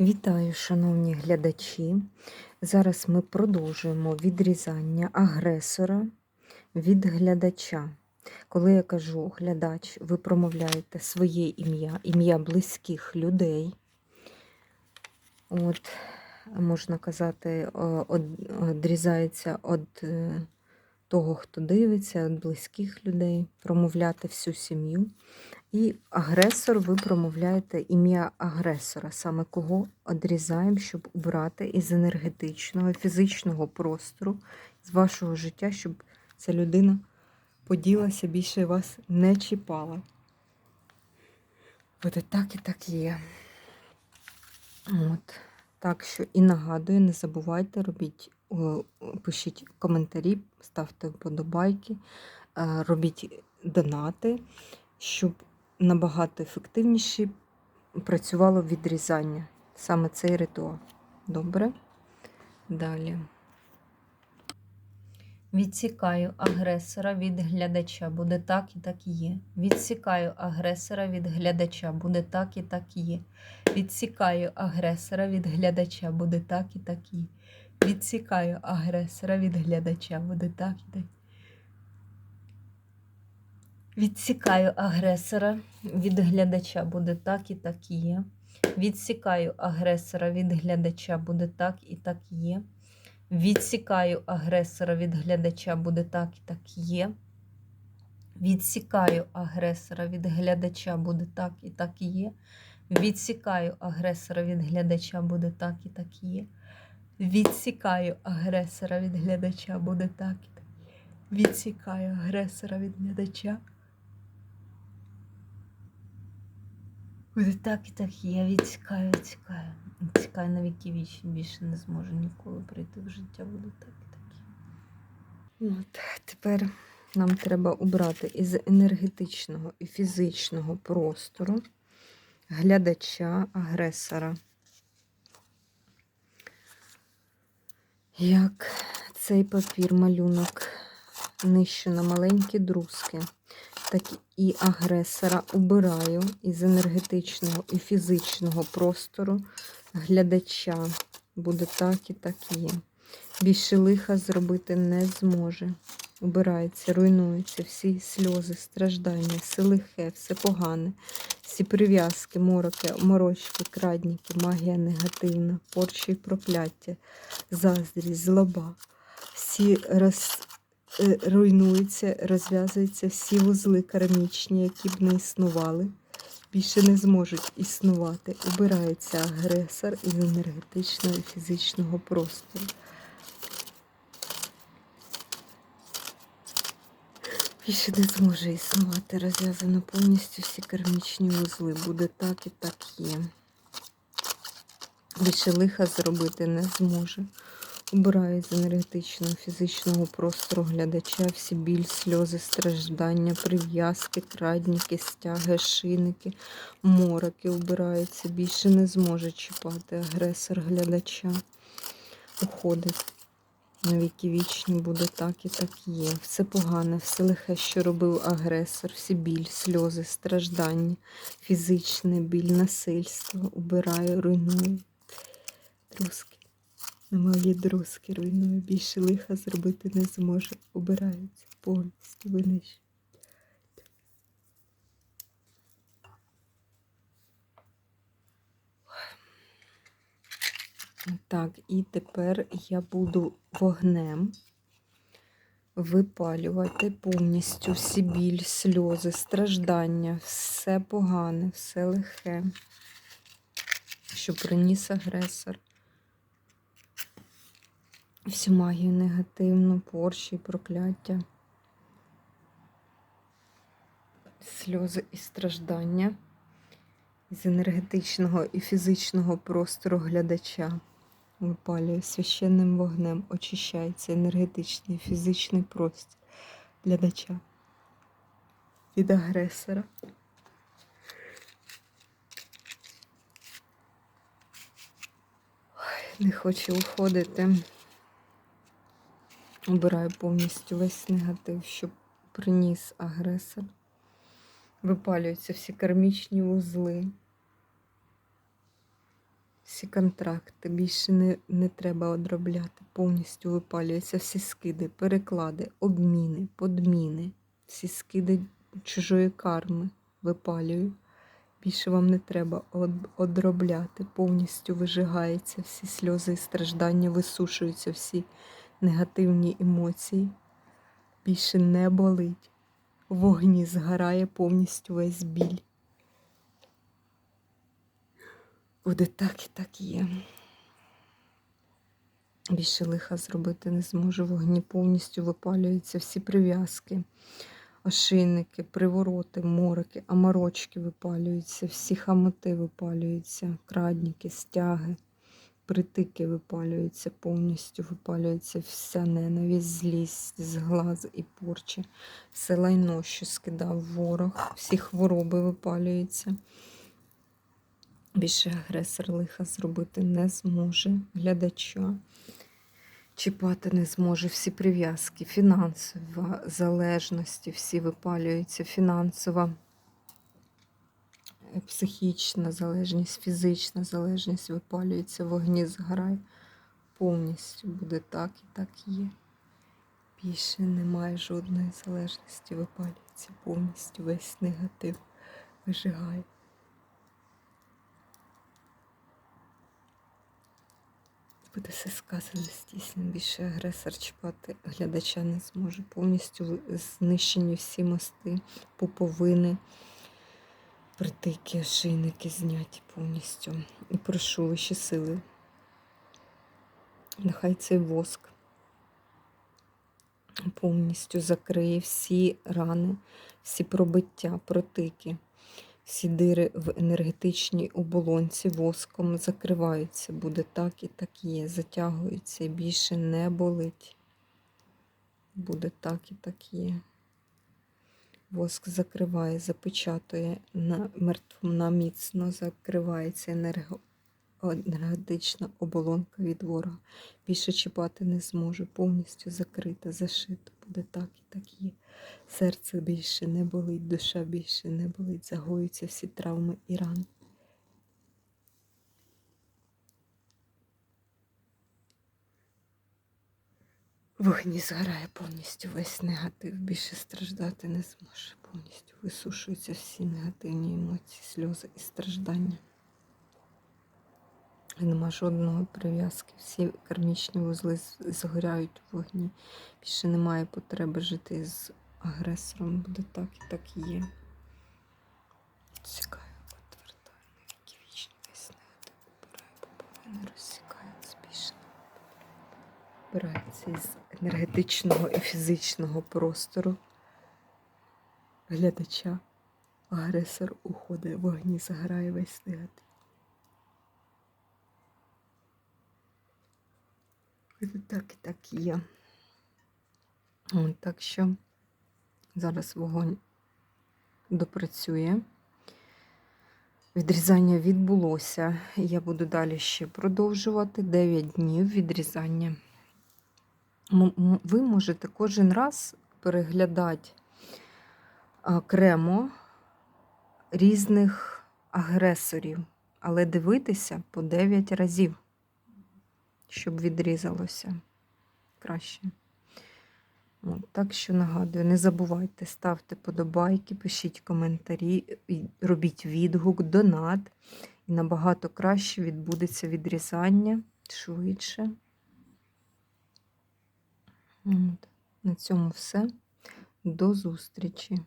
Вітаю, шановні глядачі. Зараз ми продовжуємо відрізання агресора від глядача. Коли я кажу глядач, ви промовляєте своє ім'я, ім'я близьких людей. От, можна казати, відрізається від того, хто дивиться, від близьких людей, промовляти всю сім'ю. І агресор, ви промовляєте ім'я агресора, саме кого одрізаємо, щоб убрати із енергетичного, фізичного простору, з вашого життя, щоб ця людина поділася, більше вас не чіпала. Буде так і так є. От. Так що і нагадую, не забувайте, робіть, пишіть коментарі, ставте вподобайки, робіть донати, щоб набагато ефективніше працювало відрізання. Саме цей ритуал. Добре? Далі. Відсікаю агресора від глядача, буде так і так і є. Відсікаю агресора від глядача, буде так і так і є. Відсікаю агресора від глядача, буде так і так і є. Відсікаю агресора від глядача, буде так і так. Відсікаю агресора від глядача, буде так і так є. Відсікаю агресора від глядача, буде так і так є. Відсікаю агресора від глядача, буде так і так є. Відсікаю агресора від глядача, буде так і так є. Відсікаю агресора від глядача, буде так і так є. Відсікаю агресора від глядача, буде так і так. Відсікаю агресора від глядача. Буде так і так, я відсікаю, відсікаю. Відсікаю на віки вічні, більше не зможу ніколи прийти в життя. Буде так і так. От, Тепер нам треба убрати із енергетичного і фізичного простору глядача, агресора. Як цей папір, малюнок нижче на маленькі друзки так і агресора убираю із енергетичного і фізичного простору глядача. Буде так і так є. Більше лиха зробити не зможе. Убирається, руйнуються всі сльози, страждання, все лихе, все погане, всі прив'язки, мороки, морочки, крадніки, магія негативна, порчі і прокляття, заздрість, злоба, всі роз руйнуються, розв'язуються всі вузли кармічні, які б не існували, більше не зможуть існувати. Убирається агресор із енергетичного і фізичного простору. Більше не зможе існувати. Розв'язано повністю всі кармічні вузли. Буде так і так є. Більше лиха зробити не зможе. Убираю з енергетичного, фізичного простору глядача всі біль, сльози, страждання, прив'язки, крадніки, стяги, шиники, мороки убираються. Більше не зможе чіпати агресор глядача. Уходить. На віки вічні буде так і так є. Все погане, все лихе, що робив агресор, всі біль, сльози, страждання, фізичне біль, насильство. Убираю, руйную. Друзки. Мої друзки руйнує, більше лиха зробити не зможе. Обираються повністю винищують. Так, і тепер я буду вогнем випалювати повністю всі біль, сльози, страждання, все погане, все лихе, що приніс агресор всю магію негативну, порші, прокляття, сльози і страждання з енергетичного і фізичного простору глядача. Випалює священним вогнем, очищається енергетичний і фізичний простір глядача від агресора. Не хочу уходити. Обираю повністю весь негатив, щоб приніс агресор. Випалюються всі кармічні вузли. Всі контракти більше не, не треба одробляти. Повністю випалюються всі скиди, переклади, обміни, подміни, всі скиди чужої карми випалюю. Більше вам не треба одробляти. Повністю вижигаються всі сльози і страждання, висушуються всі негативні емоції. Більше не болить. Вогні згорає повністю весь біль. Буде так і так є. Більше лиха зробити не зможу. Вогні повністю випалюються всі прив'язки, ошейники, привороти, морики, аморочки випалюються, всі хамоти випалюються, крадніки, стяги, притики випалюються, повністю випалюється вся ненависть, злість, зглаз і порчі, все лайно, що скидав ворог, всі хвороби випалюються. Більше агресор лиха зробити не зможе глядача. Чіпати не зможе всі прив'язки, фінансова залежності, всі випалюються, фінансова, психічна залежність, фізична залежність випалюється, вогні згорає. Повністю буде так і так є. Більше немає жодної залежності, випалюється повністю весь негатив вижигає. Буде все сказане стісно. Більше агресор чіпати глядача не зможе. Повністю знищені всі мости, пуповини, притики, ошейники зняті повністю. І прошу вищі сили. Нехай цей воск повністю закриє всі рани, всі пробиття, протики. Всі дири в енергетичній оболонці воском закриваються. Буде так і так є. Затягуються і більше не болить. Буде так і так є. Воск закриває, запечатує на мертвому, міцно закривається енергетична оболонка від ворога. Більше чіпати не зможе. Повністю закрита, зашита. Буде так і так є. Серце більше не болить, душа більше не болить, загоюються всі травми і рани. Вогні згорає повністю весь негатив, більше страждати не зможе. Повністю висушуються всі негативні емоції, сльози і страждання. Нема жодного прив'язки. Всі кармічні вузли згоряють в вогні. Більше немає потреби жити з агресором. Буде так і так і є. Сікаю, отвертаю навіки вічні весь негатив. Убираю поповини, розсікаю збільшено. Вбирається із енергетичного і фізичного простору глядача. Агресор уходить, в вогні заграє весь негатив. Так і так і є. Так що зараз вогонь допрацює. Відрізання відбулося. Я буду далі ще продовжувати 9 днів відрізання. Ви можете кожен раз переглядати окремо різних агресорів, але дивитися по 9 разів щоб відрізалося краще. Так що нагадую, не забувайте, ставте подобайки, пишіть коментарі, робіть відгук, донат. І набагато краще відбудеться відрізання швидше. От. На цьому все. До зустрічі!